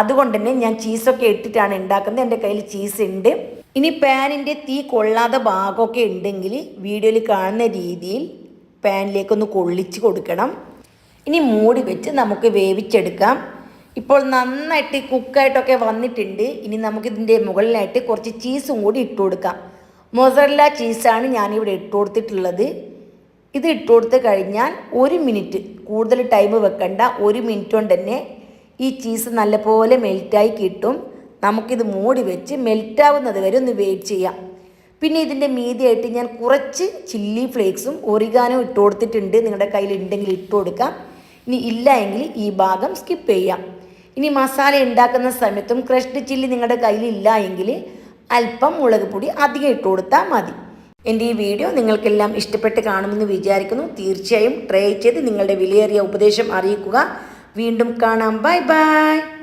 അതുകൊണ്ട് തന്നെ ഞാൻ ചീസൊക്കെ ഇട്ടിട്ടാണ് ഉണ്ടാക്കുന്നത്. എന്റെ കയ്യിൽ ചീസ് ഉണ്ട് ഇനി പാനിന്റെ തീ കൊള്ളാതെ ഭാഗമൊക്കെ ഉണ്ടെങ്കിൽ വീഡിയോയിൽ കാണുന്ന രീതിയിൽ പാനിലേക്കൊന്ന് കൊള്ളിച്ച് കൊടുക്കണം. ഇനി മൂടി വെച്ച് നമുക്ക് വേവിച്ചെടുക്കാം. ഇപ്പോൾ നന്നായിട്ട് കുക്കായിട്ടൊക്കെ വന്നിട്ടുണ്ട്. ഇനി നമുക്കിതിന്റെ മുകളിലായിട്ട് കുറച്ച് ചീസും കൂടി ഇട്ട് കൊടുക്കാം. മൊസറല്ല ചീസാണ് ഞാനിവിടെ ഇട്ട് കൊടുത്തിട്ടുള്ളത്. ഇത് ഇട്ട് കൊടുത്ത് കഴിഞ്ഞാൽ ഒരു മിനിറ്റ് കൂടുതൽ ടൈം വെക്കണ്ട. ഒരു മിനിറ്റ് കൊണ്ട് തന്നെ ഈ ചീസ് നല്ലപോലെ മെൽറ്റായി കിട്ടും. നമുക്കിത് മൂടി വെച്ച് മെൽറ്റാവുന്നത് വരെ ഒന്ന് വെയിറ്റ് ചെയ്യാം. പിന്നെ ഇതിന്റെ മീതിയായിട്ട് ഞാൻ കുറച്ച് ചില്ലി ഫ്ലേക്സും ഒറിഗാനോ ഇട്ട് കൊടുത്തിട്ടുണ്ട്. നിങ്ങളുടെ കയ്യിൽ ഉണ്ടെങ്കിൽ ഇട്ട് കൊടുക്കാം. ഇനി ഇല്ല എങ്കിൽ ഈ ഭാഗം സ്കിപ്പ് ചെയ്യാം. ഇനി മസാല ഉണ്ടാക്കുന്ന സമയത്തും ക്രഷ്ഡ് ചില്ലി നിങ്ങളുടെ കയ്യിൽ ഇല്ല എങ്കിൽ അല്പം മുളക് പൊടി അധികം ഇട്ട് കൊടുത്താൽ മതി. എന്റെ ഈ വീഡിയോ നിങ്ങൾക്കെല്ലാം ഇഷ്ടപ്പെട്ട് കാണുമെന്ന് വിചാരിക്കുന്നു. തീർച്ചയായും ട്രൈ ചെയ്ത് നിങ്ങളുടെ വിലയേറിയ ഉപദേശം അറിയിക്കുക. വീണ്ടും കാണാം. Bye bye.